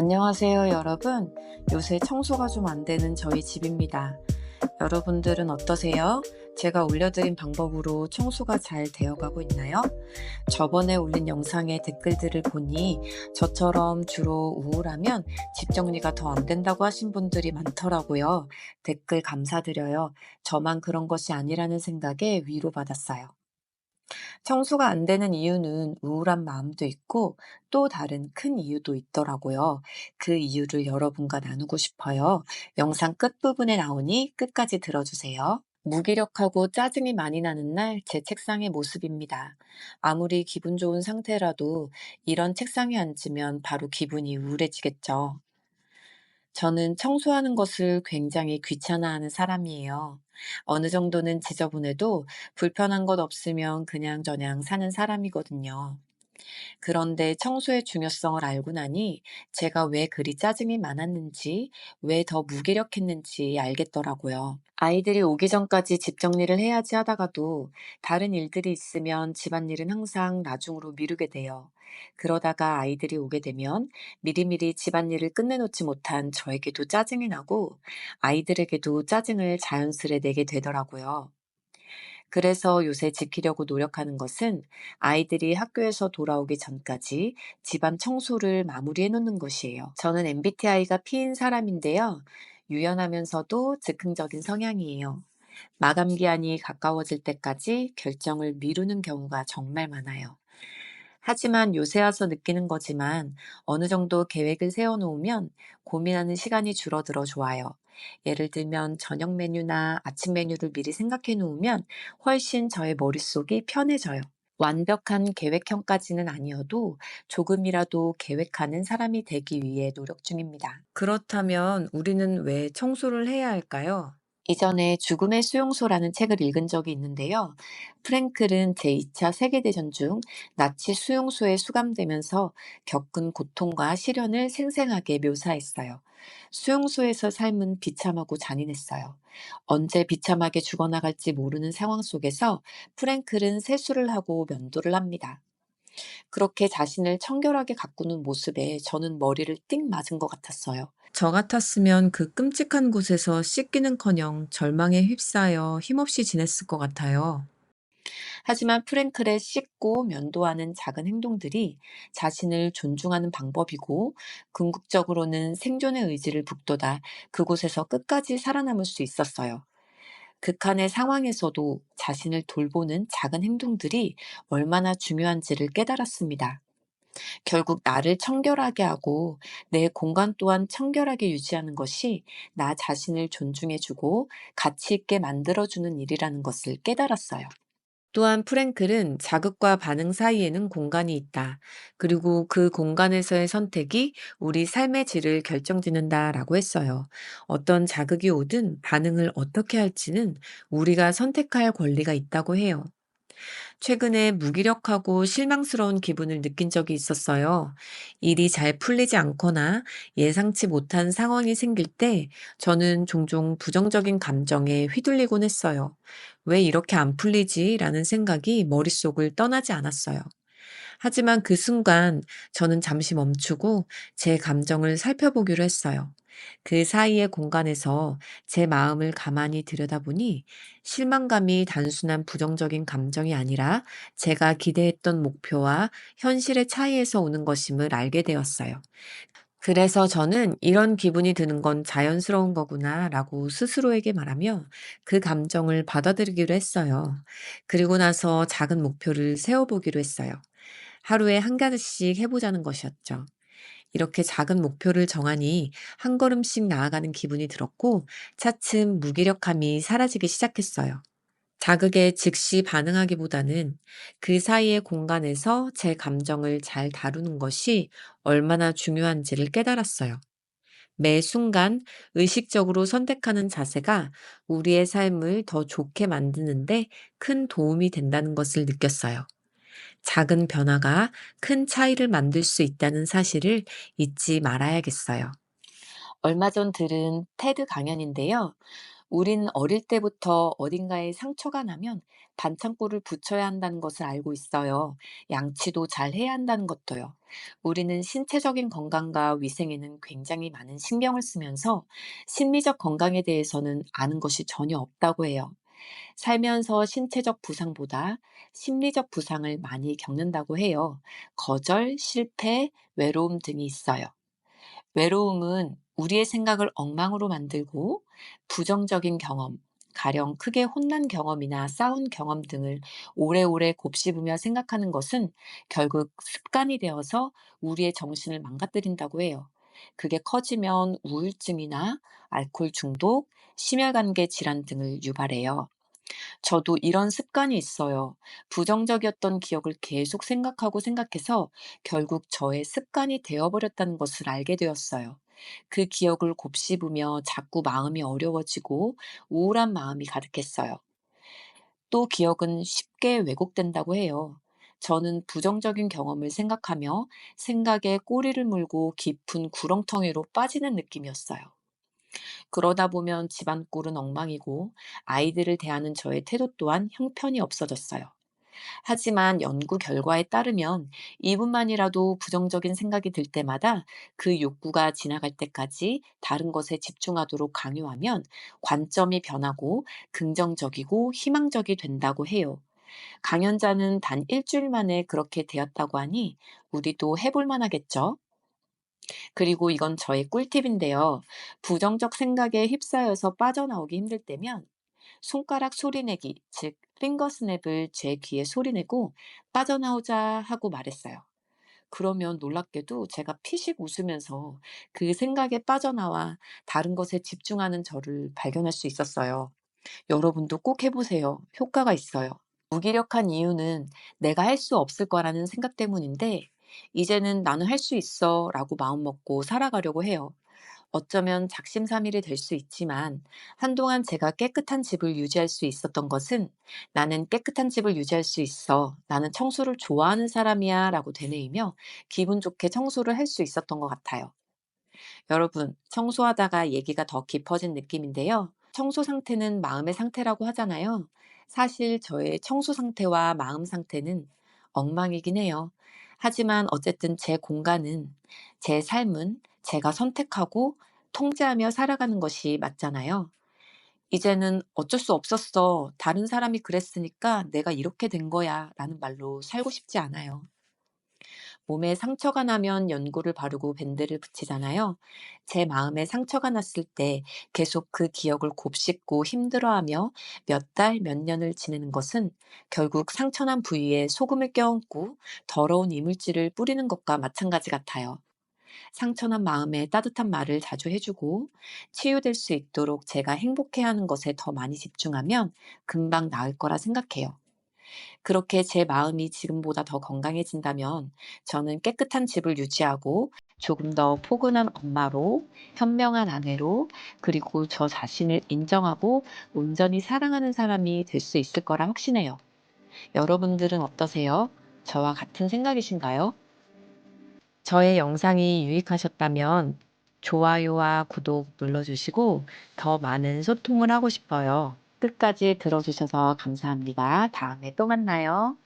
안녕하세요, 여러분. 요새 청소가 좀 안 되는 저희 집입니다. 여러분들은 어떠세요? 제가 올려드린 방법으로 청소가 잘 되어가고 있나요? 저번에 올린 영상의 댓글들을 보니 저처럼 주로 우울하면 집 정리가 더 안 된다고 하신 분들이 많더라고요. 댓글 감사드려요. 저만 그런 것이 아니라는 생각에 위로받았어요. 청소가 안 되는 이유는 우울한 마음도 있고 또 다른 큰 이유도 있더라고요. 그 이유를 여러분과 나누고 싶어요. 영상 끝부분에 나오니 끝까지 들어주세요. 무기력하고 짜증이 많이 나는 날 제 책상의 모습입니다. 아무리 기분 좋은 상태라도 이런 책상에 앉으면 바로 기분이 우울해지겠죠. 저는 청소하는 것을 굉장히 귀찮아하는 사람이에요. 어느 정도는 지저분해도 불편한 것 없으면 그냥저냥 사는 사람이거든요. 그런데 청소의 중요성을 알고 나니 제가 왜 그리 짜증이 많았는지, 왜 더 무기력했는지 알겠더라고요. 아이들이 오기 전까지 집 정리를 해야지 하다가도 다른 일들이 있으면 집안일은 항상 나중으로 미루게 돼요. 그러다가 아이들이 오게 되면 미리미리 집안일을 끝내놓지 못한 저에게도 짜증이 나고 아이들에게도 짜증을 자연스레 내게 되더라고요. 그래서 요새 지키려고 노력하는 것은 아이들이 학교에서 돌아오기 전까지 집안 청소를 마무리해 놓는 것이에요. 저는 MBTI가 P인 사람인데요. 유연하면서도 즉흥적인 성향이에요. 마감 기한이 가까워질 때까지 결정을 미루는 경우가 정말 많아요. 하지만 요새 와서 느끼는 거지만 어느 정도 계획을 세워놓으면 고민하는 시간이 줄어들어 좋아요. 예를 들면 저녁 메뉴나 아침 메뉴를 미리 생각해 놓으면 훨씬 저의 머릿속이 편해져요. 완벽한 계획형까지는 아니어도 조금이라도 계획하는 사람이 되기 위해 노력 중입니다. 그렇다면 우리는 왜 청소를 해야 할까요? 이전에 죽음의 수용소라는 책을 읽은 적이 있는데요. 프랭클은 제2차 세계대전 중 나치 수용소에 수감되면서 겪은 고통과 시련을 생생하게 묘사했어요. 수용소에서 삶은 비참하고 잔인했어요. 언제 비참하게 죽어나갈지 모르는 상황 속에서 프랭클은 세수를 하고 면도를 합니다. 그렇게 자신을 청결하게 가꾸는 모습에 저는 머리를 띵 맞은 것 같았어요. 저 같았으면 그 끔찍한 곳에서 씻기는커녕 절망에 휩싸여 힘없이 지냈을 것 같아요. 하지만 프랭클의 씻고 면도하는 작은 행동들이 자신을 존중하는 방법이고 궁극적으로는 생존의 의지를 북돋아 그곳에서 끝까지 살아남을 수 있었어요. 극한의 상황에서도 자신을 돌보는 작은 행동들이 얼마나 중요한지를 깨달았습니다. 결국 나를 청결하게 하고 내 공간 또한 청결하게 유지하는 것이 나 자신을 존중해주고 가치 있게 만들어주는 일이라는 것을 깨달았어요. 또한 프랭클은 자극과 반응 사이에는 공간이 있다. 그리고 그 공간에서의 선택이 우리 삶의 질을 결정짓는다 라고 했어요. 어떤 자극이 오든 반응을 어떻게 할지는 우리가 선택할 권리가 있다고 해요. 최근에 무기력하고 실망스러운 기분을 느낀 적이 있었어요. 일이 잘 풀리지 않거나 예상치 못한 상황이 생길 때 저는 종종 부정적인 감정에 휘둘리곤 했어요. 왜 이렇게 안 풀리지? 라는 생각이 머릿속을 떠나지 않았어요. 하지만 그 순간 저는 잠시 멈추고 제 감정을 살펴보기로 했어요. 그 사이의 공간에서 제 마음을 가만히 들여다보니 실망감이 단순한 부정적인 감정이 아니라 제가 기대했던 목표와 현실의 차이에서 오는 것임을 알게 되었어요. 그래서 저는 이런 기분이 드는 건 자연스러운 거구나 라고 스스로에게 말하며 그 감정을 받아들이기로 했어요. 그리고 나서 작은 목표를 세워보기로 했어요. 하루에 한 가지씩 해보자는 것이었죠. 이렇게 작은 목표를 정하니 한 걸음씩 나아가는 기분이 들었고 차츰 무기력함이 사라지기 시작했어요. 자극에 즉시 반응하기보다는 그 사이의 공간에서 제 감정을 잘 다루는 것이 얼마나 중요한지를 깨달았어요. 매 순간 의식적으로 선택하는 자세가 우리의 삶을 더 좋게 만드는데 큰 도움이 된다는 것을 느꼈어요. 작은 변화가 큰 차이를 만들 수 있다는 사실을 잊지 말아야겠어요. 얼마 전 들은 테드 강연인데요. 우린 어릴 때부터 어딘가에 상처가 나면 반창고를 붙여야 한다는 것을 알고 있어요. 양치도 잘 해야 한다는 것도요. 우리는 신체적인 건강과 위생에는 굉장히 많은 신경을 쓰면서 심리적 건강에 대해서는 아는 것이 전혀 없다고 해요. 살면서 신체적 부상보다 심리적 부상을 많이 겪는다고 해요. 거절, 실패, 외로움 등이 있어요. 외로움은 우리의 생각을 엉망으로 만들고 부정적인 경험, 가령 크게 혼난 경험이나 싸운 경험 등을 오래오래 곱씹으며 생각하는 것은 결국 습관이 되어서 우리의 정신을 망가뜨린다고 해요. 그게 커지면 우울증이나 알코올 중독, 심혈관계 질환 등을 유발해요. 저도 이런 습관이 있어요. 부정적이었던 기억을 계속 생각하고 생각해서 결국 저의 습관이 되어버렸다는 것을 알게 되었어요. 그 기억을 곱씹으며 자꾸 마음이 어려워지고 우울한 마음이 가득했어요. 또 기억은 쉽게 왜곡된다고 해요. 저는 부정적인 경험을 생각하며 생각에 꼬리를 물고 깊은 구렁텅이로 빠지는 느낌이었어요. 그러다 보면 집안 꼴은 엉망이고 아이들을 대하는 저의 태도 또한 형편이 없어졌어요. 하지만 연구 결과에 따르면 2분만이라도 부정적인 생각이 들 때마다 그 욕구가 지나갈 때까지 다른 것에 집중하도록 강요하면 관점이 변하고 긍정적이고 희망적이 된다고 해요. 강연자는 단 일주일 만에 그렇게 되었다고 하니 우리도 해볼 만하겠죠? 그리고 이건 저의 꿀팁인데요. 부정적 생각에 휩싸여서 빠져나오기 힘들 때면 손가락 소리내기, 즉 핑거 스냅을 제 귀에 소리내고 빠져나오자 하고 말했어요. 그러면 놀랍게도 제가 피식 웃으면서 그 생각에 빠져나와 다른 것에 집중하는 저를 발견할 수 있었어요. 여러분도 꼭 해보세요. 효과가 있어요. 무기력한 이유는 내가 할 수 없을 거라는 생각 때문인데, 이제는 나는 할 수 있어 라고 마음먹고 살아가려고 해요. 어쩌면 작심삼일이 될 수 있지만 한동안 제가 깨끗한 집을 유지할 수 있었던 것은 나는 깨끗한 집을 유지할 수 있어. 나는 청소를 좋아하는 사람이야 라고 되뇌이며 기분 좋게 청소를 할 수 있었던 것 같아요. 여러분, 청소하다가 얘기가 더 깊어진 느낌인데요. 청소 상태는 마음의 상태라고 하잖아요. 사실 저의 청소 상태와 마음 상태는 엉망이긴 해요. 하지만 어쨌든 제 공간은, 제 삶은 제가 선택하고 통제하며 살아가는 것이 맞잖아요. 이제는 어쩔 수 없었어. 다른 사람이 그랬으니까 내가 이렇게 된 거야. 라는 말로 살고 싶지 않아요. 몸에 상처가 나면 연고를 바르고 밴드를 붙이잖아요. 제 마음에 상처가 났을 때 계속 그 기억을 곱씹고 힘들어하며 몇 달, 몇 년을 지내는 것은 결국 상처난 부위에 소금을 껴얹고 더러운 이물질을 뿌리는 것과 마찬가지 같아요. 상처난 마음에 따뜻한 말을 자주 해주고 치유될 수 있도록 제가 행복해하는 것에 더 많이 집중하면 금방 나을 거라 생각해요. 그렇게 제 마음이 지금보다 더 건강해진다면 저는 깨끗한 집을 유지하고 조금 더 포근한 엄마로, 현명한 아내로, 그리고 저 자신을 인정하고 온전히 사랑하는 사람이 될 수 있을 거라 확신해요. 여러분들은 어떠세요? 저와 같은 생각이신가요? 저의 영상이 유익하셨다면 좋아요와 구독 눌러주시고 더 많은 소통을 하고 싶어요. 끝까지 들어주셔서 감사합니다. 다음에 또 만나요.